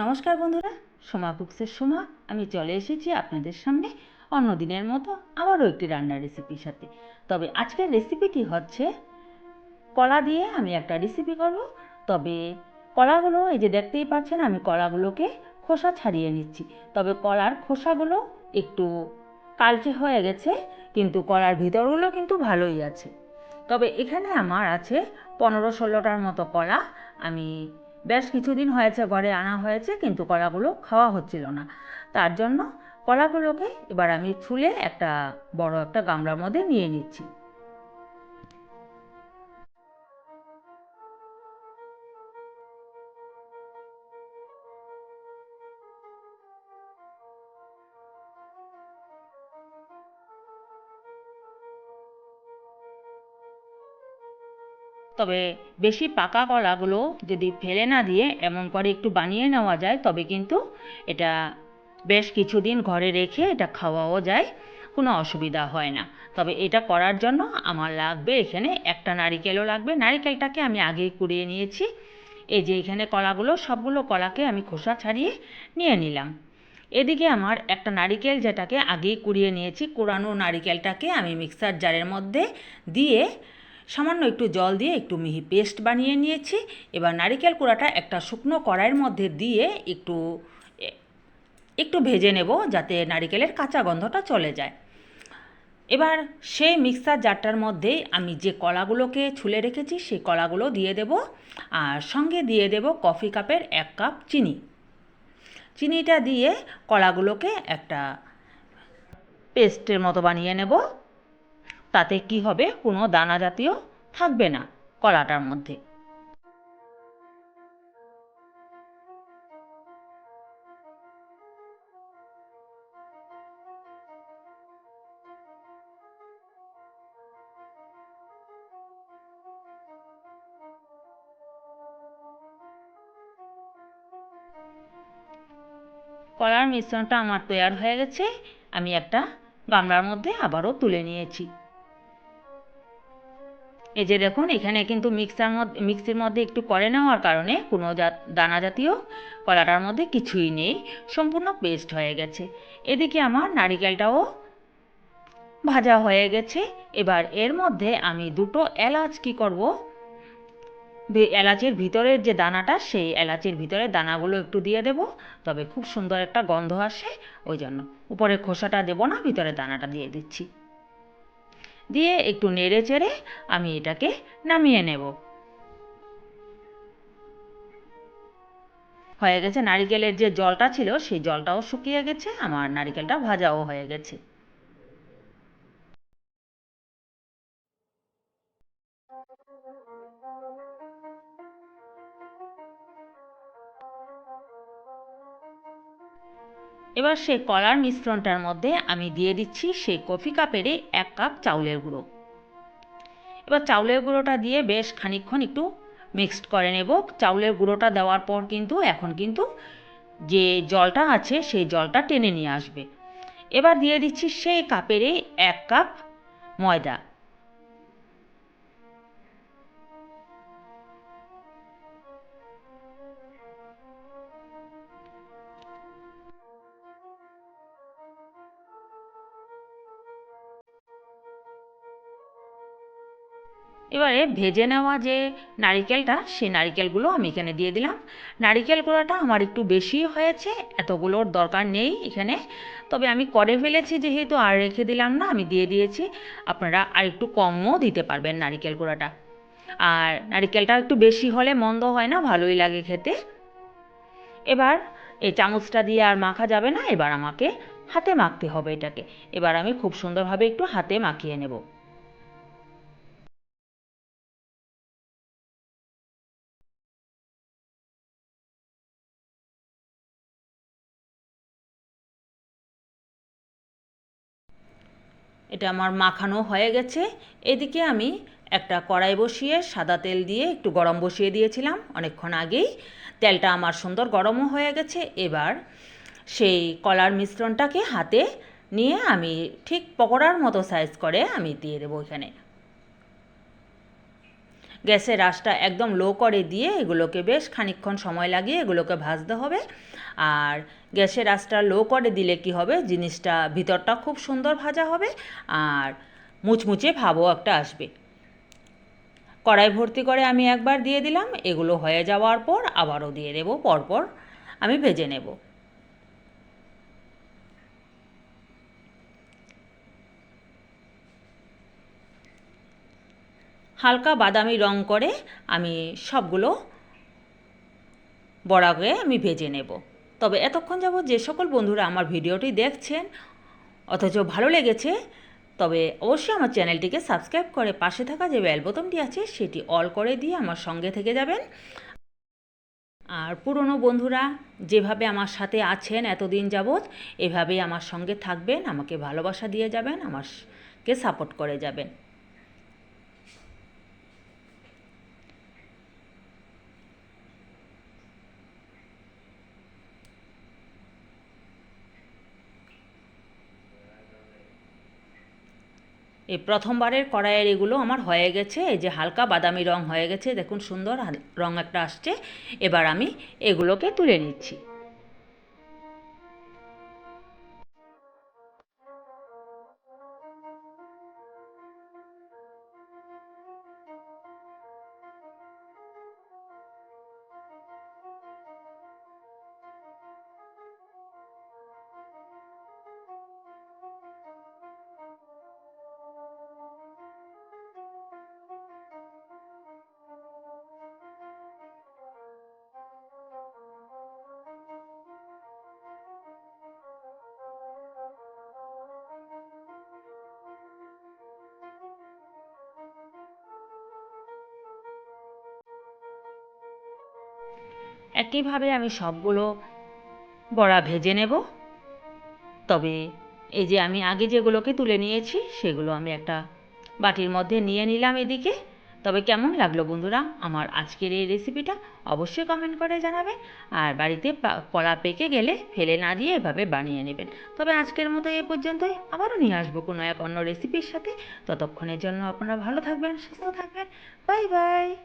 নমস্কার বন্ধুরা, সোমা কুকসের সোমা, আমি চলে এসেছি আপনাদের সামনে অন্য দিনের মতো আবারও একটি রান্নার রেসিপির সাথে। তবে আজকের রেসিপিটি হচ্ছে কলা দিয়ে আমি একটা রেসিপি করব। তবে কলাগুলো, এই যে দেখতেই পাচ্ছেন, আমি কলাগুলোকে খোসা ছাড়িয়ে নিচ্ছি। তবে কলার খোসাগুলো একটু কালচে হয়ে গেছে, কিন্তু কলার ভিতরগুলো কিন্তু ভালোই আছে। তবে এখানে আমার আছে পনেরো ষোলোটার মতো কলা আমি বেশ কিছুদিন হয়েছে, ঘরে আনা হয়েছে, কিন্তু কলাগুলো খাওয়া হচ্ছিল না। তার জন্য কলাগুলোকে এবার আমি ছুলে একটা বড় একটা গামলার মধ্যে নিয়ে নিচ্ছি। তবে বেশি পাকা কলাগুলো যদি ফেলে না দিয়ে এমন করে একটু বানিয়ে নেওয়া যায়, তবে কিন্তু এটা বেশ কিছুদিন ঘরে রেখে এটা খাওয়াও যায়, কোনো অসুবিধা হয় না। তবে এটা করার জন্য আমার লাগবে এখানে একটা নারিকেলও লাগবে। নারিকেলটাকে আমি আগেই কুড়িয়ে নিয়েছি। এই যে এখানে কলাগুলো, সবগুলো কলাকে আমি খোসা ছাড়িয়ে নিয়ে নিলাম। এদিকে আমার একটা নারিকেল যেটাকে আগেই কুড়িয়ে নিয়েছি, কুড়ানো নারিকেলটাকে আমি মিক্সার জারের মধ্যে দিয়ে সামান্য একটু জল দিয়ে একটু মিহি পেস্ট বানিয়ে নিয়েছি। এবার নারিকেল কুড়াটা একটা শুকনো কড়াইয়ের মধ্যে দিয়ে একটু একটু ভেজে নেব যাতে নারিকেলের কাঁচা গন্ধটা চলে যায়। এবার সেই মিক্সার জারটার মধ্যেই আমি যে কলাগুলোকে ছুলে রেখেছি সেই কলাগুলো দিয়ে দেব আর সঙ্গে দিয়ে দেব কফি কাপের এক কাপ চিনি। চিনিটা দিয়ে কলাগুলোকে একটা পেস্টের মতো বানিয়ে নেব। তাতে কি হবে? কোনো দানা জাতীয় থাকবে না কলাটার মধ্যে। কলার মিশ্রণটা আমার তৈরি হয়ে গেছে। আমি একটা গামলার মধ্যে আবারও তুলে নিয়েছি। এই যে দেখুন, এখানে কিন্তু মিক্সার মধ্যে মিক্সির মধ্যে একটু করে নেওয়ার কারণে কোনো দানা জাতীয় কলাটার মধ্যে কিছুই নেই, সম্পূর্ণ পেস্ট হয়ে গেছে। এদিকে আমার নারিকেলটাও ভাজা হয়ে গেছে। এবার এর মধ্যে আমি দুটো এলাচ কি করব? এলাচের ভিতরের যে দানাটা, সেই এলাচের ভিতরের দানাগুলো একটু দিয়ে দেব। তবে খুব সুন্দর একটা গন্ধ আসে, ওই জন্য। উপরে খোসাটা দেবো না ভিতরে দানাটা দিয়ে দিচ্ছি। দিয়ে একটু নেড়ে চেড়ে আমি এটাকে নামিয়ে নেব। হয়ে গেছে নারিকেলের যে জলটা ছিল, সেই জলটাও শুকিয়ে গেছে, আমার নারিকেলটা ভাজাও হয়ে গেছে। এবার সেই কলার মিশ্রণটার মধ্যে আমি দিয়ে দিচ্ছি সেই কফি কাপেরই এক কাপ চাউলের গুঁড়ো। এবার চাউলের গুঁড়োটা দিয়ে বেশ খানিকক্ষণ একটু মিক্সড করে নেব। চাউলের গুঁড়োটা দেওয়ার পর কিন্তু, এখন কিন্তু যে জলটা আছে সেই জলটা টেনে নিয়ে আসবে। এবার দিয়ে দিচ্ছি সেই কাপেরই এক কাপ ময়দা। এবারে ভেজে নেওয়া যে নারিকেলটা, সেই নারিকেলগুলো আমি এখানে দিয়ে দিলাম। নারিকেল গুঁড়োটা আমার একটু বেশি হয়েছে এতগুলোর দরকার নেই এখানে। তবে আমি করে ফেলেছি যেহেতু, আর রেখে দিলাম না, আমি দিয়ে দিয়েছি। আপনারা আর একটু কমও দিতে পারবেন নারিকেল গুঁড়োটা। আর নারিকেলটা একটু বেশি হলে মন্দ হয় না, ভালোই লাগে খেতে। এবার এই চামচটা দিয়ে আর মাখা যাবে না, এবার আমাকে হাতে মাখতে হবে এটাকে। এবার আমি খুব সুন্দরভাবে একটু হাতে মাখিয়ে নেব। এটা আমার মাখানো হয়ে গেছে। এদিকে আমি একটা কড়াই বসিয়ে সাদা তেল দিয়ে একটু গরম বসিয়ে দিয়েছিলাম অনেকক্ষণ আগেই। তেলটা আমার সুন্দর গরমও হয়ে গেছে। এবার সেই কলার মিশ্রণটাকে হাতে নিয়ে আমি ঠিক পকোড়ার মতো সাইজ করে আমি দিয়ে দেবো এখানে। গ্যাসের আঁচটা একদম লো করে দিয়ে এগুলোকে বেশ খানিকক্ষণ সময় লাগিয়ে এগুলোকে ভাজতে হবে। আর গ্যাসের আঁচটা লো করে দিলে কি হবে? জিনিসটা ভিতরটা খুব সুন্দর ভাজা হবে আর মুচমুচে ভাবও একটা আসবে। কড়াই ভর্তি করে আমি একবার দিয়ে দিলাম, এগুলো হয়ে যাওয়ার পর আবারও দিয়ে দেবো, পরপর আমি ভেজে নেব। হালকা বাদামি রং করে আমি সবগুলো বড়াকে আমি ভেজে নেব। তবে এতক্ষণ যাবৎ যে সকল বন্ধুরা আমার ভিডিওটি দেখছেন, অথচ ভালো লেগেছে, তবে অবশ্যই আমার চ্যানেলটিকে সাবস্ক্রাইব করে পাশে থাকা যে বেল বোতামটি আছে সেটি অল করে দিয়ে আমার সঙ্গে থেকে যাবেন। আর পুরনো বন্ধুরা যেভাবে আমার সাথে আছেন এতদিন যাবৎ, এভাবেই আমার সঙ্গে থাকবেন, আমাকে ভালোবাসা দিয়ে যাবেন আমাকে সাপোর্ট করে যাবেন। এই প্রথমবারের কড়াইয়ের এগুলো আমার হয়ে গেছে, এই যে হালকা বাদামি রং হয়ে গেছে, দেখুন সুন্দর রং একটা আসছে। এবার আমি এগুলোকে তুলে নিচ্ছি। একইভাবে আমি সবগুলো বড়া ভেজে নেব। তবে এই যে আমি আগে যেগুলোকে তুলে নিয়েছি, সেগুলো আমি একটা বাটির মধ্যে নিয়ে নিলাম এদিকে। তবে কেমন লাগল বন্ধুরা আমার আজকের এই রেসিপিটা অবশ্যই কমেন্ট করে জানাবেন। আর বাড়িতে কলা পেকে গেলে ফেলে না দিয়ে এভাবে বানিয়ে নেবেন। তবে আজকের মতো এ পর্যন্তই। আবারও নিয়ে আসব কোনো এক অন্য রেসিপির সাথে। ততক্ষণের জন্য আপনারা ভালো থাকবেন, সুস্থ থাকবেন। Bye bye